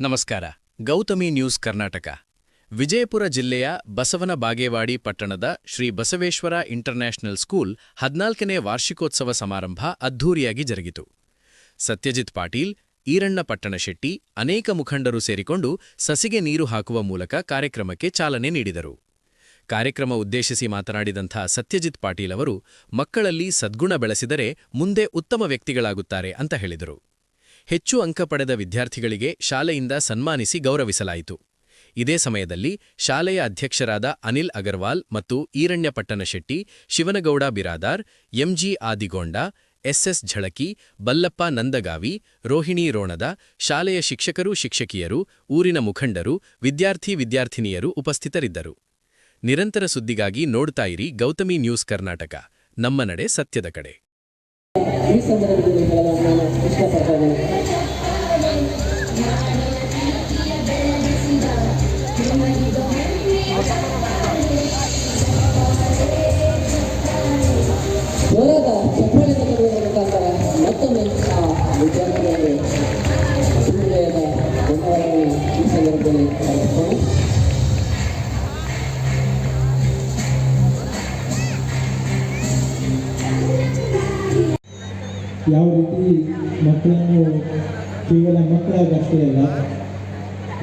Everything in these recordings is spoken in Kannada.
ನಮಸ್ಕಾರ. ಗೌತಮಿ ನ್ಯೂಸ್ ಕರ್ನಾಟಕ. ವಿಜಯಪುರ ಜಿಲ್ಲೆಯ ಬಸವನ ಬಾಗೇವಾಡಿ ಪಟ್ಟಣದ ಶ್ರೀ ಬಸವೇಶ್ವರ ಇಂಟರ್ನ್ಯಾಷನಲ್ ಸ್ಕೂಲ್ ಹದಿನಾಲ್ಕನೇ ವಾರ್ಷಿಕೋತ್ಸವ ಸಮಾರಂಭ ಅದ್ಧೂರಿಯಾಗಿ ಜರುಗಿತು. ಸತ್ಯಜಿತ್ ಪಾಟೀಲ್, ಈರಣ್ಣ ಪಟ್ಟಣಶೆಟ್ಟಿ ಅನೇಕ ಮುಖಂಡರು ಸೇರಿಕೊಂಡು ಸಸಿಗೆ ನೀರು ಹಾಕುವ ಮೂಲಕ ಕಾರ್ಯಕ್ರಮಕ್ಕೆ ಚಾಲನೆ ನೀಡಿದರು. ಕಾರ್ಯಕ್ರಮ ಉದ್ದೇಶಿಸಿ ಮಾತನಾಡಿದಂಥ ಸತ್ಯಜಿತ್ ಪಾಟೀಲ್ ಅವರು ಮಕ್ಕಳಲ್ಲಿ ಸದ್ಗುಣ ಬೆಳೆಸಿದರೆ ಮುಂದೆ ಉತ್ತಮ ವ್ಯಕ್ತಿಗಳಾಗುತ್ತಾರೆ ಅಂತ ಹೇಳಿದರು. ಹೆಚ್ಚು ಅಂಕ ಪಡೆದ ವಿದ್ಯಾರ್ಥಿಗಳಿಗೆ ಶಾಲೆಯಿಂದ ಸನ್ಮಾನಿಸಿ ಗೌರವಿಸಲಾಯಿತು. ಇದೇ ಸಮಯದಲ್ಲಿ ಶಾಲೆಯ ಅಧ್ಯಕ್ಷರಾದ ಅನಿಲ್ ಅಗರ್ವಾಲ್ ಮತ್ತು Iranna Pattanashetti Shivanagouda Biradar, M G Adigonda, S S Zalaki, Ballappa Nandagavi, Rohini Ronad, ಶಾಲೆಯ ಶಿಕ್ಷಕರು, ಶಿಕ್ಷಕಿಯರು, ಊರಿನ ಮುಖಂಡರು, ವಿದ್ಯಾರ್ಥಿ ವಿದ್ಯಾರ್ಥಿನಿಯರು ಉಪಸ್ಥಿತರಿದ್ದರು. ನಿರಂತರ ಸುದ್ದಿಗಾಗಿ ನೋಡ್ತಾ ಇರಿ ಗೌತಮಿ ನ್ಯೂಸ್ ಕರ್ನಾಟಕ. ನಮ್ಮ ನಡೆ ಸತ್ಯದ ಕಡೆ. ಈ ಸಂದರ್ಭದಲ್ಲಿ ಹೇಳಲು ನಾನು ಇಷ್ಟಪಡ್ತಾ ಇದ್ದೇನೆ ಯಾವ ರೀತಿ ಮಕ್ಕಳನ್ನು ಕೇವಲ ಮಕ್ಕಳಾಗಷ್ಟೇ ಅಲ್ಲ,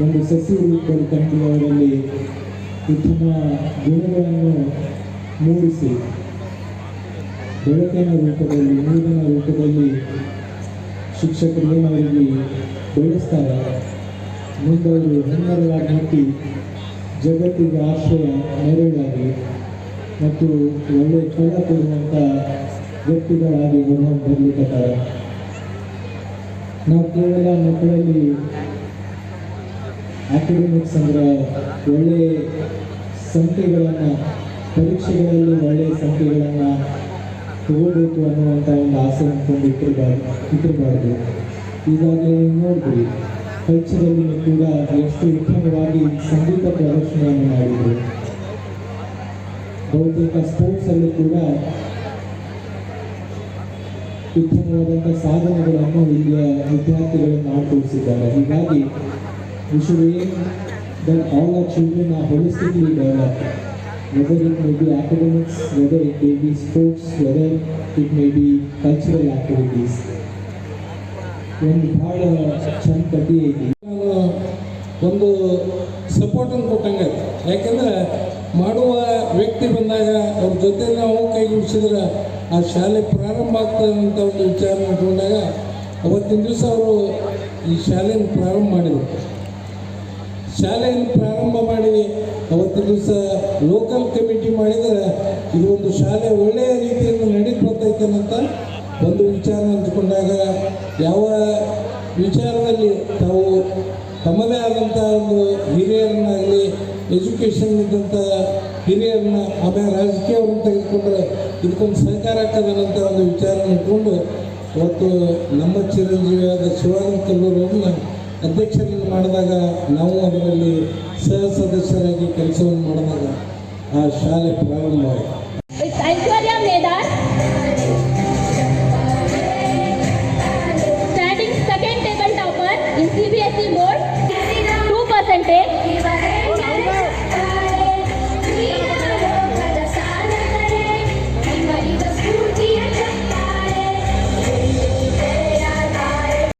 ಒಂದು ಸಸಿ ರೂಪದಲ್ಲಿ ಕಂಡು ಅವರಲ್ಲಿ ಉತ್ತಮ ಗುಣಗಳನ್ನು ಮೂಡಿಸಿ, ಬೆಳಕಿನ ರೂಪದಲ್ಲಿ, ನೀರಿನ ರೂಪದಲ್ಲಿ ಶಿಕ್ಷಕರು ಏನಾದರಲ್ಲಿ ಬೆಳೆಸ್ತಾರೆ. ಮುಂದವರು ಹೆಮ್ಮರವಾಗಿ ಹುಟ್ಟಿ ಜಗತ್ತಿಗೆ ಆಶ್ರಯ ನೆರಳಾಗಿ ಮತ್ತು ಒಳ್ಳೆಯ ಫಲ ಕೊಡುವಂಥ ವ್ಯಕ್ತಿಗಳಾಗಿ ಹೊರಹೊಮ್ಮಿ ಬರ್ಲಿಕ್ಕತ್ತಾರೆ ನಾವು ಕೇವಲ ಮಕ್ಕಳಲ್ಲಿ ಅಕಾಡೆಮಿಕ್ಸ್ ಅಂದ್ರೆ ಒಳ್ಳೆಯ ಸಂಖ್ಯೆಗಳನ್ನು, ಪರೀಕ್ಷೆಗಳಲ್ಲಿ ಒಳ್ಳೆಯ ಸಂಖ್ಯೆಗಳನ್ನು ತಗೋಬೇಕು ಅನ್ನುವಂಥ ಒಂದು ಆಸೆ ಅಂದ್ಕೊಂಡು ಇಟ್ಟಿರಬಾರ್ದು ಇಟ್ಟಿರಬಾರ್ದು. ಈಗಾಗಲೇ ನೋಡ್ತೀವಿ ಕಲ್ಚರಲ್ಲಿ ಕೂಡ ಎಷ್ಟು ಉತ್ತಮವಾಗಿ ಸಂಗೀತ ಪ್ರದರ್ಶನವನ್ನು ಮಾಡಿದರು. ಬಹುತೇಕ ಸ್ಪೋರ್ಟ್ಸಲ್ಲಿ ಕೂಡ ಉತ್ತಮವಾದಂಥ ಸಾಧನೆಗಳನ್ನು ಇಲ್ಲಿಯ ವಿದ್ಯಾರ್ಥಿಗಳನ್ನು ಆಡ್ಕೊಳಿಸಿದ್ದಾರೆ ಹೀಗಾಗಿ ಆಲ್ ಚಿಲ್ಡ್ರನ್ ಆ ಹೊಲಿಸ್ತಿರ್ಲಿ develop whether it may be academics whether it may be sports whether it may be cultural activities ಒಂದು ಭಾಳ ಚಂದ ಕಟ್ಟಿ ಐತಿ. ಒಂದು ಸಪೋರ್ಟನ್ನು ಕೊಟ್ಟಂಗೆ. ಯಾಕೆಂದರೆ ಮಾಡುವ ವ್ಯಕ್ತಿ ಬಂದಾಗ ಅವ್ರ ಜೊತೆ ನಾವು ಕೈಗೂಡಿಸಿದ್ರೆ ಆ ಶಾಲೆ ಪ್ರಾರಂಭ ಆಗ್ತದೆ ಅಂತ ಒಂದು ವಿಚಾರ ಇಟ್ಕೊಂಡಾಗ ಅವತ್ತಿನ ದಿವಸ ಅವರು ಈ ಶಾಲೆಯನ್ನು ಪ್ರಾರಂಭ ಮಾಡಿದರು. ಶಾಲೆಯನ್ನು ಪ್ರಾರಂಭ ಮಾಡಿ ಅವತ್ತಿನ ದಿವಸ ಲೋಕಲ್ ಕಮಿಟಿ ಮಾಡಿದರೆ ಇದು ಒಂದು ಶಾಲೆ ಒಳ್ಳೆಯ ರೀತಿಯಿಂದ ನಡೀತು ಬರ್ತೈತೆ ಅಂತ ಒಂದು ವಿಚಾರ ಹಂಚಿಕೊಂಡಾಗ ಯಾವ ವಿಚಾರದಲ್ಲಿ ತಾವು ತಮ್ಮದೇ ಆದಂಥ ಒಂದು ಹಿರಿಯರನ್ನಾಗಲಿ ಎಜುಕೇಷನ್ ಇದ್ದಂಥ ಹಿರಿಯರನ್ನ ಆಮೇಲೆ ರಾಜಕೀಯವನ್ನು ತೆಗೆದುಕೊಂಡ್ರೆ ಇದಕ್ಕೊಂದು ಸಹಕಾರ ಆಗ್ತದಂಥ ಒಂದು ವಿಚಾರನ ಇಟ್ಕೊಂಡು ಇವತ್ತು ನಮ್ಮ ಚಿರಂಜೀವಿಯಾದ ಶಿವಾನಂದ ಕಲ್ಲೂರವ್ರನ್ನ ಅಧ್ಯಕ್ಷರನ್ನು ಮಾಡಿದಾಗ ನಾವು ಅದರಲ್ಲಿ ಸಹ ಸದಸ್ಯರಾಗಿ ಕೆಲಸವನ್ನು ಮಾಡಿದಾಗ ಆ ಶಾಲೆ ಪ್ರಾರಂಭವಾಯಿತು Thank.